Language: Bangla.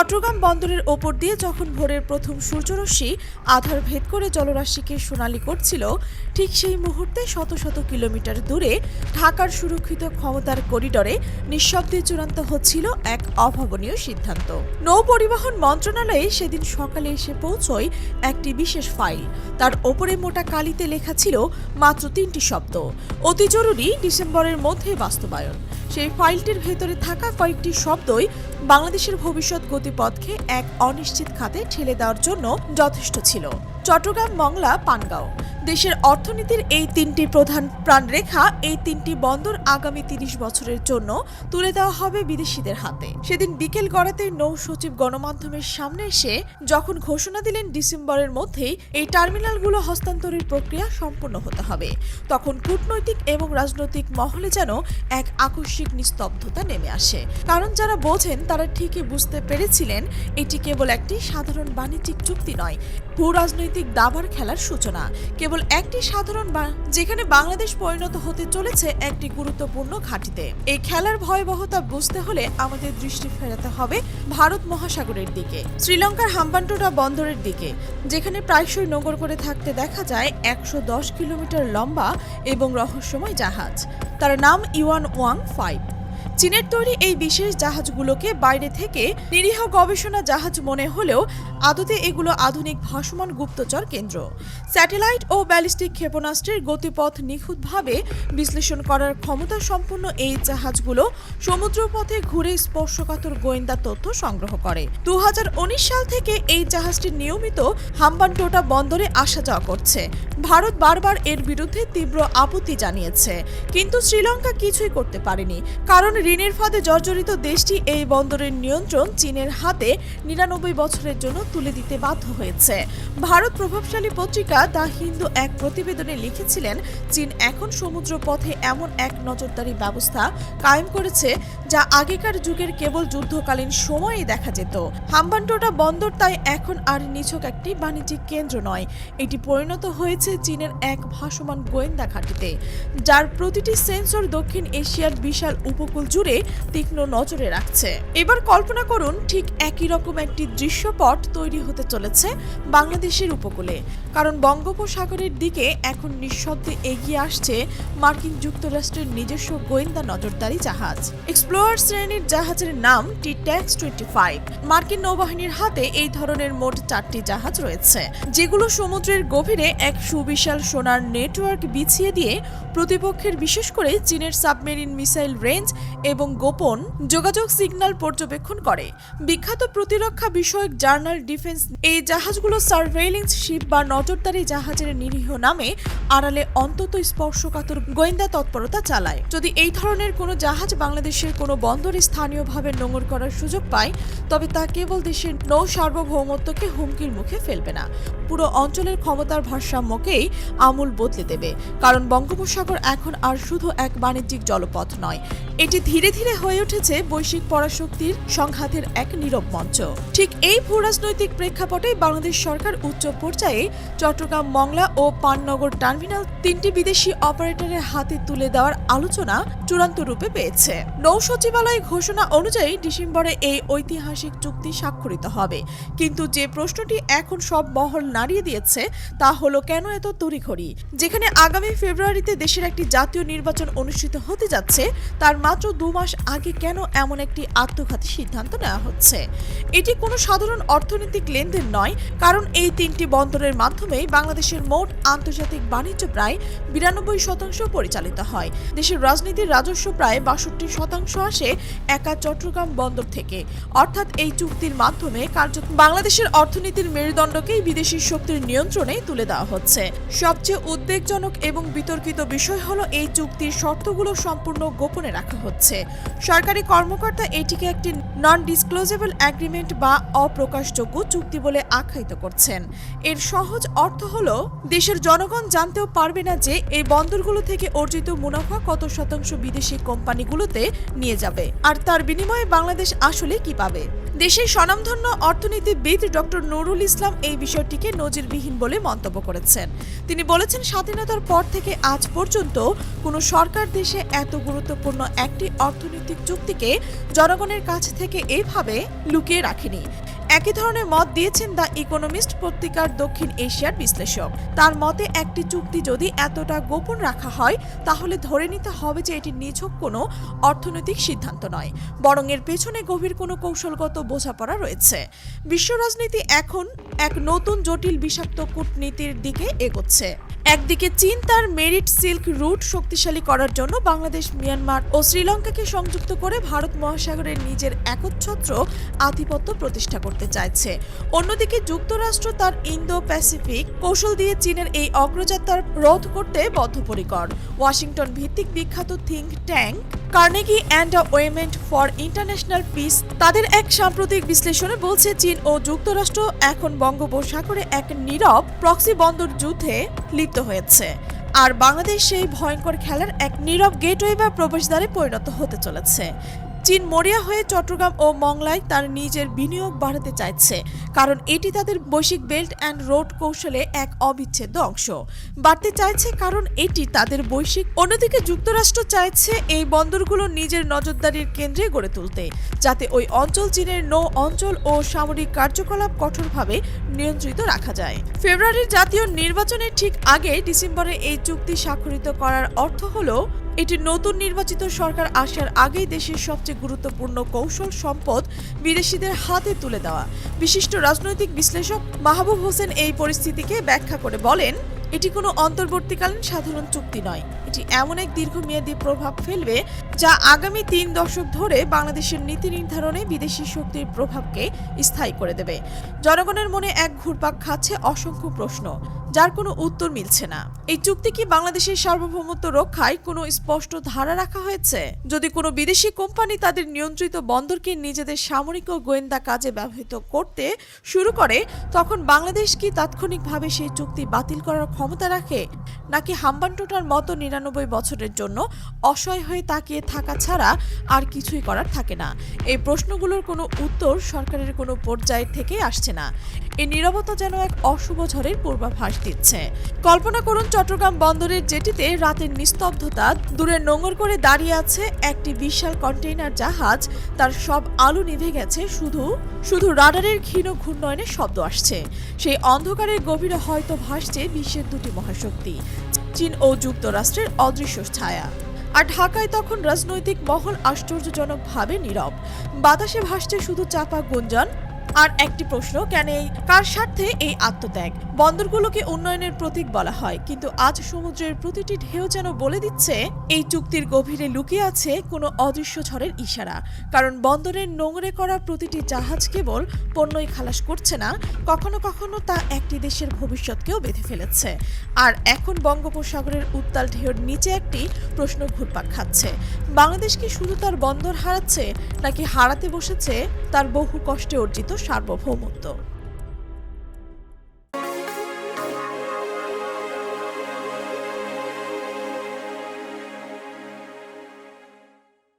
চট্টগ্রাম বন্দরের ওপর দিয়ে যখন ভোরের প্রথম সূর্যরশ্মি আধার ভেদ করে জলরাশিকে সোনালি করছিল, ঠিক সেই মুহূর্তে শত শত কিলোমিটার দূরে ঢাকার সুরক্ষিত ক্ষমতার করিডরে নিঃশব্দে চূড়ান্ত হচ্ছিল এক অভাবনীয় সিদ্ধান্ত। নৌ পরিবহন মন্ত্রণালয়ে সেদিন সকালে এসে পৌঁছয় একটি বিশেষ ফাইল। তার ওপরে মোটা কালিতে লেখা ছিল মাত্র তিনটি শব্দ। অতি জরুরি ডিসেম্বরের মধ্যে বাস্তবায়ন। সেই ফাইলটির ভেতরে থাকা কয়েকটি শব্দই বাংলাদেশের ভবিষ্যৎ গতিপথকে এক অনিশ্চিত খাতে ঠেলে দেওয়ার জন্য যথেষ্ট ছিল। চট্টগ্রাম মংলা, পানগাঁও। দেশের অর্থনীতির এই তিনটি প্রধান প্রাণরেখা, এই তিনটি বন্দর আগামী তিরিশ বছরের জন্য তুলে দেওয়া হবে বিদেশিদের হাতে। সেদিন বিকেল গড়াতে নৌ সচিব গণমাধ্যমের সামনে এসে যখন ঘোষণা দিলেন ডিসেম্বরের মধ্যেই এই টার্মিনালগুলো হস্তান্তরের প্রক্রিয়া সম্পন্ন হতে হবে, তখন কূটনৈতিক এবং রাজনৈতিক মহলে যেন এক আকস্মিক নিস্তব্ধতা নেমে আসে। কারণ যারা বোঝেন, তারা ঠিকই বুঝতে পেরেছিলেন, এটি কেবল একটি সাধারণ বাণিজ্যিক চুক্তি নয় ভূ রাজনৈতিক দাবার খেলার সূচনা। কেবল একটি সাধারণ যেখানে বাংলাদেশ পরিণত হতে চলেছে একটি গুরুত্বপূর্ণ ঘাঁটিতে। এই খেলার ভয়াবহতা বুঝতে হলে আমাদের দৃষ্টি ফেরাতে হবে ভারত মহাসাগরের দিকে, শ্রীলঙ্কার হাম্বান্টোটা বন্দরের দিকে, যেখানে প্রায়শই নগর করে থাকতে দেখা যায় একশো দশ কিলোমিটার লম্বা এবং রহস্যময় জাহাজ। তার নাম ইউয়ান ওয়াং ফাইভ। চীনের তৈরি এই বিশেষ জাহাজগুলোকে বাইরে থেকে নিরীহ গবেষণা জাহাজ মনে হলেও আদতে এগুলো আধুনিক ভাসমান গুপ্তচর কেন্দ্র। স্যাটেলাইট ও ব্যালিস্টিক ক্ষেপণাস্ত্রের গতিপথ নিখুঁতভাবে বিশ্লেষণ করার ক্ষমতা সম্পন্ন এই জাহাজগুলো সমুদ্রপথে ঘুরে স্পর্শকাতর গোয়েন্দা তথ্য সংগ্রহ করে। দু হাজার উনিশ সাল থেকে এই জাহাজটি নিয়মিত হাম্বানটোটা বন্দরে আসা যাওয়া করছে। ভারত বারবার এর বিরুদ্ধে তীব্র আপত্তি জানিয়েছে। কিন্তু শ্রীলঙ্কা কিছুই করতে পারেনি, কারণ ঋণের ফাঁদে জর্জরিত দেশটি এই বন্দরের নিয়ন্ত্রণ চীনের হাতে নিরানব্বই বছরের জন্য তুলে দিতে বাধ্য হয়েছে। ভারত প্রভাবশালী পত্রিকা দ্য হিন্দু এক প্রতিবেদনে লিখেছিলেন, চীন এখন সমুদ্র পথে এমন এক নজরদারি ব্যবস্থা কায়েম করেছে যা আগেকার যুগের কেবল যুদ্ধকালীন সময়ে দেখা যেত। হাম্বানটোটা বন্দর তাই এখন আর নিছক একটি বাণিজ্যিক কেন্দ্র নয়। এটি পরিণত হয়েছে চীনের এক ভাসমান গোয়েন্দা ঘাঁটিতে, যার প্রতিটি সেন্সর দক্ষিণ এশিয়ার বিশাল উপকূল জুড়ে তীক্ষ্ণ নজরে রাখছে। এবার কল্পনা করুন, ঠিক একই রকম একটি দৃশ্যপট তৈরি হতে চলেছে বাংলাদেশের উপকূলে। কারণ বঙ্গোপসাগরের দিকে এখন নিঃশব্দে এগিয়ে আসছে মার্কিন যুক্তরাষ্ট্রের নিজস্ব গোয়েন্দা নজরদারি জাহাজ। এক্সপ্লোয়ার শ্রেণির জাহাজের নাম টি ট্যাক্স টোয়েন্টি ফাইভ মার্কিন নৌবাহিনীর হাতে এই ধরনের মোট চারটি জাহাজ রয়েছে, যেগুলো সমুদ্রের গভীরে এক সুবিশাল সোনার নেটওয়ার্ক বিছিয়ে দিয়ে প্রতিপক্ষের, বিশেষ করে চীনের সাবমেরিন মিসাইল রেঞ্জ এবং গোপন যোগাযোগ সিগন্যাল পর্যবেক্ষণ করে। বিখ্যাত প্রতিরক্ষা বিষয়ক জার্নাল ডিফেন্স এই জাহাজগুলো সার্ভেইলেন্স শিপ বা নজরদারি জাহাজের নিরীহ নামে আড়ালে অন্তত স্পর্শকাতর গোয়েন্দা তৎপরতা চালায়। যদি এই ধরনের কোনো জাহাজ বাংলাদেশের কোনো বন্দরে স্থানীয়ভাবে নোঙর করার সুযোগ পায়, তবে তা কেবল দেশের নৌ সার্বভৌমত্বকে হুমকির মুখে ফেলবে না। পুরো অঞ্চলের ক্ষমতার ভারসাম্যকেই আমূল বদলে দেবে। কারণ বঙ্গোপসাগর এখন আর শুধু এক বাণিজ্যিক জলপথ নয়, এটি ধীরে ধীরে হয়ে উঠেছে বৈশ্বিক পরাশক্তির সংঘাতের এক নীরব মঞ্চ। ঠিক এই ভূরাজনৈতিক প্রেক্ষাপটে বাংলাদেশ সরকার উচ্চ পর্যায়ে চট্টগ্রাম মংলা ও পাননগর টার্মিনাল তিনটি বিদেশি অপারেটরের হাতে তুলে দেওয়ার আলোচনা চূড়ান্ত রূপে পেয়েছে। নৌ সচিবালয় ঘোষণা অনুযায়ী ডিসেম্বরে এই ঐতিহাসিক চুক্তি স্বাক্ষরিত হবে। কিন্তু যে প্রশ্নটি এখন সব মহল নাড়িয়ে দিয়েছে তা হলো, কেন এত তড়িঘড়ি? যেখানে আগামী ফেব্রুয়ারিতে দেশের একটি জাতীয় নির্বাচন অনুষ্ঠিত হতে যাচ্ছে, তার মাত্র দু মাস আগে কেন এমন একটি আত্মঘাতী সিদ্ধান্ত নেওয়া হচ্ছে? এটি কোনো সাধারণ অর্থনৈতিক লেনদেন নয়, কারণ এই তিনটি বন্দরের মাধ্যমেই বাংলাদেশের মোট আন্তর্জাতিক বাণিজ্য প্রায় বিরানব্বই শতাংশ পরিচালিত হয়। দেশের রাজনীতির রাজস্ব প্রায় বাষট্টি শতাংশ আসে একা চট্টগ্রাম বন্দর থেকে। অর্থাৎ এই চুক্তির মাধ্যমে কার্যত বাংলাদেশের অর্থনীতির মেরুদণ্ডকেই বিদেশি শক্তির নিয়ন্ত্রণে তুলে দেওয়া হচ্ছে। সবচেয়ে উদ্বেগজনক এবং বিতর্কিত বিষয় হলো এই চুক্তির শর্তগুলো সম্পূর্ণ গোপনে রাখা হচ্ছে। সরকারি কর্মকর্তা এটিকে একটি নন ডিসক্লোজেবল অ্যাগ্রিমেন্ট বা অপ্রকাশযোগ্য চুক্তি বলে আখ্যায়িত করছেন। এর সহজ অর্থ হলো, দেশের জনগণ জানতেও পারবে না যে এই বন্দরগুলো থেকে অর্জিত মুনাফা কত শতাংশ বিদেশি কোম্পানিগুলোতে নিয়ে যাবে। আর তার বিনিময়ে বাংলাদেশ আসলে কি পাবে? দেশের স্বনামধন্য অর্থনীতিবিদ ডক্টর নুরুল ইসলাম এই বিষয়টিকে নজিরবিহীন বলে মন্তব্য করেছেন। তিনি বলেছেন, স্বাধীনতার পর থেকে আজ পর্যন্ত কোনো সরকার দেশে এত গুরুত্বপূর্ণ একটি অর্থনৈতিক চুক্তিকে জনগণের কাছ থেকে এভাবে লুকিয়ে রাখেনি। একই ধরনের মত দিয়েছেন দ্য ইকোনমিস্ট পত্রিকার দক্ষিণ এশিয়ার বিশ্লেষক। তার মতে, একটি চুক্তি যদি এতটা গোপন রাখা হয়, তাহলে ধরে নিতে হবে যে এটি নিছক কোনো অর্থনৈতিক সিদ্ধান্ত নয়, বরং এর পেছনে গভীর কোনো কৌশলগত বোঝাপড়া রয়েছে। বিশ্ব রাজনীতি এখন এক নতুন জটিল বিষাক্ত কূটনীতির দিকে এগোচ্ছে। একদিকে চীন তার মেরিট সিল্ক রুট শক্তিশালী করার জন্য বাংলাদেশ, মিয়ানমার ও শ্রীলঙ্কাকে সংযুক্ত করে ভারত মহাসাগরের নিজের একচ্ছত্র আধিপত্য প্রতিষ্ঠা করতে চাইছে। অন্যদিকে যুক্তরাষ্ট্র তার ইন্দো প্যাসিফিক কৌশল দিয়ে চীনের এই অগ্রযাত্রার রোধ করতে বদ্ধপরিকর। ওয়াশিংটন ভিত্তিক বিখ্যাত think tank, Carnegie and endowment for international peace তাদের এক সাম্প্রতিক বিশ্লেষণে বলছে চীন ও যুক্তরাষ্ট্র এখন বঙ্গোপসাগরে এক নীরব প্রক্সি বন্দর যুদ্ধে লিপ্ত হয়েছে। আর বাংলাদেশ সেই ভয়ঙ্কর খেলার এক নীরব গেটওয়ে বা প্রবেশদ্বারে পরিণত হতে চলেছে। চীন মরিয়া হয়ে চট্টগ্রাম ও মংলায় তার নিজের বিনিয়োগ বাড়াতে চাইছে, কারণ এটি তাদের বৈশ্বিক বেল্ট অ্যান্ড রোড কৌশলে এক অবিচ্ছেদ্য অংশ। বাড়তে চাইছে কারণ এটি তাদের বৈশ্বিক, অন্যদিকে যুক্তরাষ্ট্র চাইছে এই বন্দরগুলো নিজের নজরদারির কেন্দ্রে গড়ে তুলতে, যাতে ওই অঞ্চল চীনের নৌ অঞ্চল ও সামরিক কার্যকলাপ কঠোরভাবে নিয়ন্ত্রিত রাখা যায়। ফেব্রুয়ারির জাতীয় নির্বাচনের ঠিক আগে ডিসেম্বরে এই চুক্তি স্বাক্ষরিত করার অর্থ হলো এটি নতুন নির্বাচিত সরকার আসার আগেই দেশের সবচেয়ে গুরুত্বপূর্ণ কৌশল সম্পদ বিদেশিদের হাতে তুলে দেওয়া। বিশিষ্ট রাজনৈতিক বিশ্লেষক মাহবুব হোসেন এই পরিস্থিতিকে ব্যাখ্যা করে বলেন, এটি কোনো অন্তর্বর্তীকালীন সাধারণ চুক্তি নয়। এটি এমন এক দীর্ঘমেয়াদী প্রভাব ফেলবে যা আগামী তিন দশক ধরে বাংলাদেশের নীতি নির্ধারণে বিদেশি শক্তির প্রভাবকে স্থায়ী করে দেবে। জনগণের মনে এক ঘুরপাক খাচ্ছে অসংখ্য প্রশ্ন। যার কোনো উত্তর মিলছে না। এই চুক্তি কি বাংলাদেশের সার্বভৌমত্ব রক্ষায় কোনো স্পষ্ট ধারা রাখা হয়েছে? যদি কোনো বিদেশি কোম্পানি তাদের নিয়ন্ত্রিত বন্দরকে নিজেদের সামরিক ও গোয়েন্দা কাজে ব্যবহৃত করতে শুরু করে, তখন বাংলাদেশ কি তাৎক্ষণিকভাবে সেই চুক্তি বাতিল করার ক্ষমতা রাখে? নাকি হাম্বানটোটার মতো নিরানব্বই বছরের জন্য অসহায় হয়ে তাকিয়ে থাকা ছাড়া আর কিছুই করার থাকে না? এই প্রশ্নগুলোর কোনো উত্তর সরকারের কোনো পর্যায় থেকে আসছে না। এই নীরবতা যেন এক অশুভ ঝড়ের পূর্বাভাস দিচ্ছে। কল্পনা করুন চট্টগ্রাম বন্দরের জেটিতে রাতের নিস্তব্ধতা, দূরে নোঙর করে দাঁড়িয়ে আছে একটি বিশাল কন্টেইনার জাহাজ। তার সব আলো নিভে গেছে, শুধু শুধু রাডারের ক্ষীণ ঘূর্ণয়নের শব্দ আসছে। সেই অন্ধকারের গভীরে হয়তো ভাসছে বিশ্বের দুটি মহাশক্তি, চীন ও যুক্তরাষ্ট্রের অদৃশ্য ছায়া। আর ঢাকায় তখন রাজনৈতিক মহল আশ্চর্যজনকভাবে নীরব। বাতাসে ভাসছে শুধু চাপা গুঞ্জন। আর একটি প্রশ্ন, কেন কার স্বার্থে এই আত্মত্যাগ। বন্দরগুলোকে উন্নয়নের প্রতীক বলা হয়, কিন্তু আজ সমুদ্রের প্রতিটি ঢেউ যেন বলে দিচ্ছে, এই চুক্তির গভীরে লুকিয়ে আছে কোনো অদৃশ্য ঝড়ের ইশারা। কারণ বন্দরের নোংরে করা প্রতিটি জাহাজ কেবল পণ্যই খালাস করছে না, কখনো কখনো তা একটি দেশের ভবিষ্যৎকেও বেঁধে ফেলেছে। আর এখন বঙ্গোপসাগরের উত্তাল ঢেউর নিচে একটি প্রশ্ন ঘুরপাক খাচ্ছে, বাংলাদেশ কি শুধু তার বন্দর হারাচ্ছে, নাকি হারাতে বসেছে তার বহু কষ্টে অর্জিত সার্বভৌমত্ব?